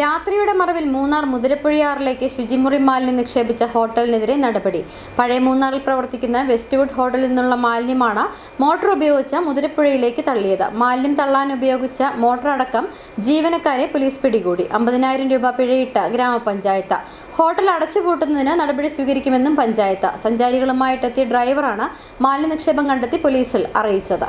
രാത്രിയുടെ മറവിൽ മൂന്നാർ മുതിരപ്പുഴയാറിലേക്ക് ശുചിമുറി മാലിന്യം നിക്ഷേപിച്ച ഹോട്ടലിനെതിരെ നടപടി. പഴയ മൂന്നാറിൽ പ്രവർത്തിക്കുന്ന വെസ്റ്റ്വുഡ് ഹോട്ടലിൽ നിന്നുള്ള മാലിന്യമാണ് മോട്ടോർ ഉപയോഗിച്ച മുതിരപ്പുഴയിലേക്ക് തള്ളിയത്. മാലിന്യം തള്ളാൻ ഉപയോഗിച്ച മോട്ടോർ അടക്കം ജീവനക്കാരെ പോലീസ് പിടികൂടി. അമ്പതിനായിരം രൂപ പിഴയിട്ട ഗ്രാമപഞ്ചായത്ത്. ഹോട്ടൽ അടച്ചുപൂട്ടുന്നതിന് നടപടി സ്വീകരിക്കുമെന്നും പഞ്ചായത്ത്. സഞ്ചാരികളുമായിട്ടെത്തിയ ഡ്രൈവറാണ് മാലിന്യ നിക്ഷേപം കണ്ടെത്തി പോലീസിൽ അറിയിച്ചത്.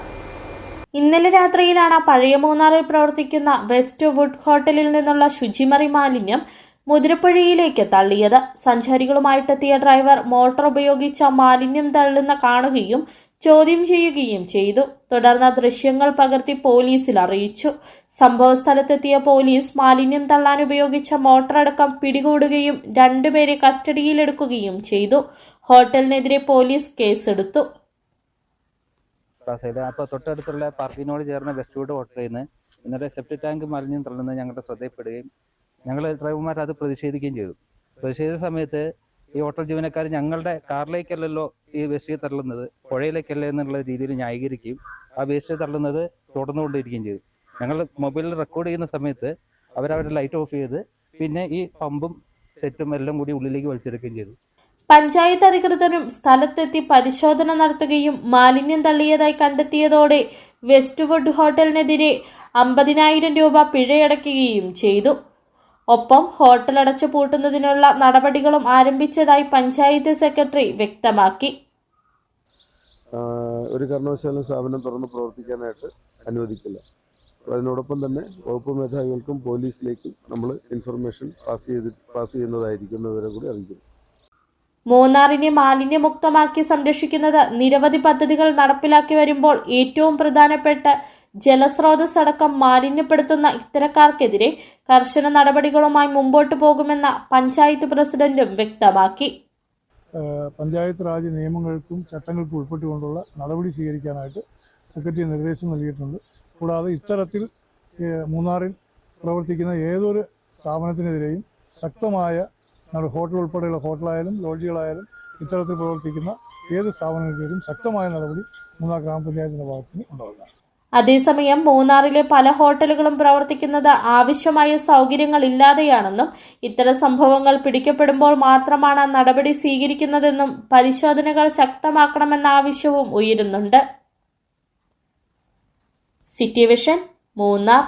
ഇന്നലെ രാത്രിയിലാണ് പഴയ മൂന്നാറിൽ പ്രവർത്തിക്കുന്ന വെസ്റ്റ് വുഡ് ഹോട്ടലിൽ നിന്നുള്ള ശുചിമറി മാലിന്യം മുതിരപ്പുഴയിലേക്ക് തള്ളിയത്. സഞ്ചാരികളുമായിട്ടെത്തിയ ഡ്രൈവർ മോട്ടോർ ഉപയോഗിച്ച മാലിന്യം തള്ളുന്ന കാണുകയും ചോദ്യം ചെയ്യുകയും ചെയ്തു. തുടർന്ന് ദൃശ്യങ്ങൾ പകർത്തി പോലീസിൽ അറിയിച്ചു. സംഭവ സ്ഥലത്തെത്തിയ പോലീസ് മാലിന്യം തള്ളാൻ ഉപയോഗിച്ച മോട്ടോർ അടക്കം പിടികൂടുകയും രണ്ടുപേരെ കസ്റ്റഡിയിലെടുക്കുകയും ചെയ്തു. ഹോട്ടലിനെതിരെ പോലീസ് കേസെടുത്തു. പ്ലാസയിൽ അപ്പോൾ തൊട്ടടുത്തുള്ള പാർക്കിനോട് ചേർന്ന വെസ്റ്റ്വുഡ് ഹോട്ടലിൽ നിന്ന് ഇന്നലെ സെപ്റ്റി ടാങ്ക് മറിഞ്ഞു തള്ളുന്നത് ഞങ്ങളുടെ ശ്രദ്ധയിൽപ്പെടുകയും ഞങ്ങൾ ഡ്രൈവർമാർ അത് പ്രതിഷേധിക്കുകയും ചെയ്തു. പ്രതിഷേധിച്ച സമയത്ത് ഈ ഹോട്ടൽ ജീവനക്കാർ ഞങ്ങളുടെ കാറിലേക്കല്ലല്ലോ ഈ വേസ്റ്റ് തള്ളുന്നത് പുഴയിലേക്കല്ലേ എന്നുള്ള രീതിയിൽ ന്യായീകരിക്കുകയും ആ വേസ്റ്റ് തള്ളുന്നത് തുടർന്നുകൊണ്ടിരിക്കുകയും ചെയ്തു. ഞങ്ങൾ മൊബൈലിൽ റെക്കോർഡ് ചെയ്യുന്ന സമയത്ത് അവരവരുടെ ലൈറ്റ് ഓഫ് ചെയ്ത് പിന്നെ ഈ പമ്പും സെറ്റും എല്ലാം കൂടി ഉള്ളിലേക്ക് വലിച്ചെടുക്കുകയും ചെയ്തു. പഞ്ചായത്ത് അധികൃതരും സ്ഥലത്തെത്തി പരിശോധന നടത്തുകയും മാലിന്യം തള്ളിയതായി കണ്ടെത്തിയതോടെ വെസ്റ്റ്വുഡ് ഹോട്ടലിനെതിരെ അമ്പതിനായിരം രൂപ പിഴയടയ്ക്കുകയും ചെയ്തു. ഒപ്പം ഹോട്ടൽ അടച്ചു പൂട്ടുന്നതിനുള്ള നടപടികളും ആരംഭിച്ചതായി പഞ്ചായത്ത് സെക്രട്ടറി വ്യക്തമാക്കി. ഒരു കാരണവശാലും സ്ഥാപനം തുറന്ന് പ്രവർത്തിക്കാനായിട്ട് അനുവദിക്കില്ല. അതിനോടൊപ്പം തന്നെ വകുപ്പ് മേധാവികൾക്കും പോലീസിലേക്കും നമ്മൾ ഇൻഫർമേഷൻ പാസ് ചെയ്ത് പാസ് ചെയ്യുന്നതായിരിക്കും എന്നവരെ കൂടി അറിയിക്കുന്നു. മൂന്നാറിനെ മാലിന്യമുക്തമാക്കി സംരക്ഷിക്കുന്നത് നിരവധി പദ്ധതികൾ നടപ്പിലാക്കി വരുമ്പോൾ ഏറ്റവും പ്രധാനപ്പെട്ട ജലസ്രോതസ് അടക്കം മാലിന്യപ്പെടുത്തുന്ന ഇത്തരക്കാർക്കെതിരെ കർശന നടപടികളുമായി മുമ്പോട്ടു പോകുമെന്ന പഞ്ചായത്ത് പ്രസിഡന്റും വ്യക്തമാക്കി. പഞ്ചായത്ത് രാജ് നിയമങ്ങൾക്കും ചട്ടങ്ങൾക്കും ഉൾപ്പെട്ടുകൊണ്ടുള്ള നടപടി സ്വീകരിക്കാനായിട്ട് സെക്രട്ടറി നിർദ്ദേശം നൽകിയിട്ടുണ്ട്. കൂടാതെ ഇത്തരത്തിൽ മൂന്നാറിൽ പ്രവർത്തിക്കുന്ന ഏതൊരു സ്ഥാപനത്തിനെതിരെയും ശക്തമായ നമ്മുടെ ഹോട്ടൽ ഉൾപ്പെടെയുള്ള ഹോട്ടലായാലും ലോഡ്ജുകളായാലും ഇത്തരത്തിൽ പ്രവർത്തിക്കുന്ന ഏത് സ്ഥാപനങ്ങൾക്കും ശക്തമായ നടപടി മൂന്നാർ ഗ്രാമപഞ്ചായത്തിന്റെ ഭാഗത്ത് നിന്ന് ഉണ്ടാകുന്നതാണ് അതേസമയം മൂന്നാറിലെ പല ഹോട്ടലുകളും പ്രവർത്തിക്കുന്നത് ആവശ്യമായ സൗകര്യങ്ങൾ ഇല്ലാതെയാണെന്നും ഇത്തരം സംഭവങ്ങൾ പിടിക്കപ്പെടുമ്പോൾ മാത്രമാണ് നടപടി സ്വീകരിക്കുന്നതെന്നും പരിശോധനകൾ ശക്തമാക്കണമെന്ന ആവശ്യവും ഉയരുന്നുണ്ട്. City vision Munnar.